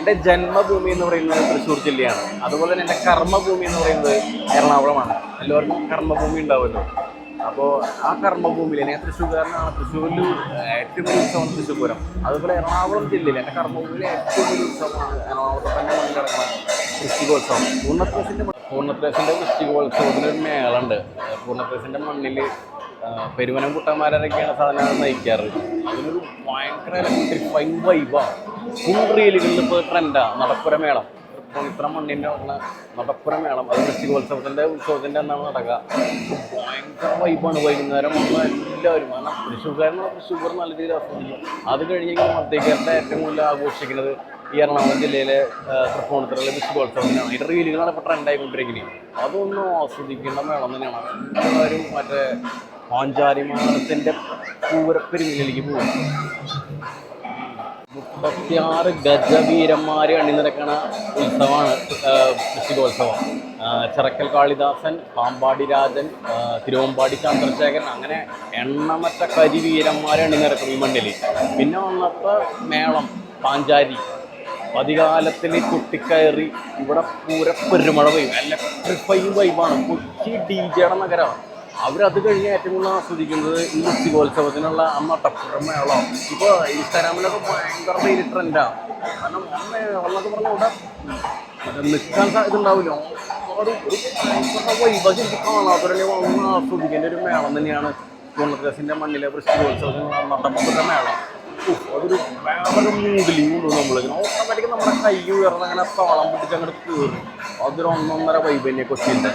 എന്റെ ജന്മഭൂമി എന്ന് പറയുന്നത് തൃശ്ശൂർ ജില്ലയാണ്. അതുപോലെ തന്നെ എന്റെ കർമ്മഭൂമി എന്ന് പറയുന്നത് എറണാകുളമാണ്. എല്ലാവർക്കും കർമ്മഭൂമി ഉണ്ടാവുമല്ലോ അപ്പോൾ ആ കർമ്മഭൂമിയിൽ ഞാൻ തൃശ്ശൂർക്കാരനാണ്. തൃശ്ശൂരിൽ ഏറ്റവും വലിയ ഉത്സവമാണ് തൃശ്ശൂർ പൂരം അതുപോലെ എറണാകുളം ജില്ലയിൽ എന്റെ കർമ്മഭൂമിയിലെ ഏറ്റവും വലിയ ഉത്സവമാണ് എറണാകുളത്തെ തന്നെ മുന്നിലിറങ്ങുന്ന വൃശ്ചികോത്സവം പൂർണത്രേസിന്റെ വൃശ്ചികോത്സവത്തിന് ഒരു മേളുണ്ട് മണ്ണിൽ പെരുവനം കുട്ടന്മാരൊക്കെയാണ് സാധനങ്ങൾ നയിക്കാറ്. അതിനൊരു ഭയങ്കര ഇലക്ട്രിഫൈങ് വൈബാണ് ഫുൾ റീലുകളിൽ ഇപ്പോൾ ട്രെൻഡാണ് നടപ്പുര മേളം. ഇത്ര മണ്ണിന്റെ ഉള്ള നടപ്പുര മേളം. അത് വൃശ്ചികോത്സവത്തിന്റെ ഉത്സവത്തിന്റെ അന്നാണ് നടക്കുക. ഭയങ്കര വൈബാണ് വൈകുന്നേരം വന്ന എല്ലാവരും കാരണം തൃശ്ശൂർക്കാരനുള്ള തൃശ്ശൂർ നല്ല രീതിയിൽ ആസ്വദിക്കും. അത് കഴിഞ്ഞ് മധ്യക്കേരളത്തെ ഏറ്റവും കൂടുതൽ ആഘോഷിക്കുന്നത് ഈ എറണാകുളം ജില്ലയിലെ തൃപ്പൂണിത്തറയിലെ വൃശ്ചികോത്സവത്തിനാണ് അതിന്റെ റീലുകളാണ് ഇപ്പോൾ ട്രെൻഡായിക്കൊണ്ടിരിക്കുന്നത് അതൊന്നും ആസ്വദിക്കേണ്ട മേളം തന്നെയാണ്. എല്ലാവരും മറ്റേ പാഞ്ചാലിമാനത്തിന്റെ പൂരപ്പെരുമിലേക്ക് പോകും. മുപ്പത്തിയാറ് ഗജവീരന്മാരെ അണിനിരക്കണ ഉത്സവമാണ് ആ, വൃശ്ചികോത്സവം ചിറക്കൽ കാളിദാസൻ പാമ്പാടി രാജൻ തിരുവമ്പാടി ചന്ദ്രശേഖരൻ അങ്ങനെ എണ്ണമറ്റ കരിവീരന്മാരെ അണിനിരക്കും ഈ മണ്ണിൽ പിന്നെ വന്നപ്പോൾ മേളം പാഞ്ചാരി. പതികാലത്തിൽ കുട്ടിക്കയറി ഇവിടെ പൂര പെരുമഴ പെയ്യും ട്രിപ്പയും വൈബാണ് കൊച്ചി ഡി ജെയുടെ നഗരമാണ്. അവരത് കഴിഞ്ഞ് ഏറ്റവും കൂടുതൽ ആസ്വദിക്കുന്നത് ഈ ഉച്ചകോത്സവത്തിനുള്ള അമ്മ ടപ്പുറമ്മയോളം ഇപ്പോൾ ഇൻസ്റ്റാഗ്രാമിലൊക്കെ ഭയങ്കര പേര് ട്രെൻഡാണ് കാരണം അമ്മ മേളെന്നൊക്കെ പറഞ്ഞാൽ ഇവിടെ നിൽക്കാൻ ഇതുണ്ടാവില്ല. ഒരു ഭയങ്കര വൈബാക്കി എനിക്ക് കാണാത്തവരെ വന്ന് ആസ്വദിക്കേണ്ട ഒരു മേളം തന്നെയാണ് പൂർണത്രസിന്റെ മണ്ണിലെ വൃശ്ചികോത്സവത്തിനുള്ള ടപ്പുറ മേളം. അതൊരു വേറൊരു മൂഡിൽ കൊണ്ടു നമ്മൾ ഓട്ടോമാറ്റിക് നമ്മുടെ കൈ ഉയർന്ന് അങ്ങനെ താളം പിടിച്ച് അങ്ങോട്ട് കയറും അതൊരു ഒന്നൊന്നര വൈബ് തന്നെ കൊച്ചിന്റെ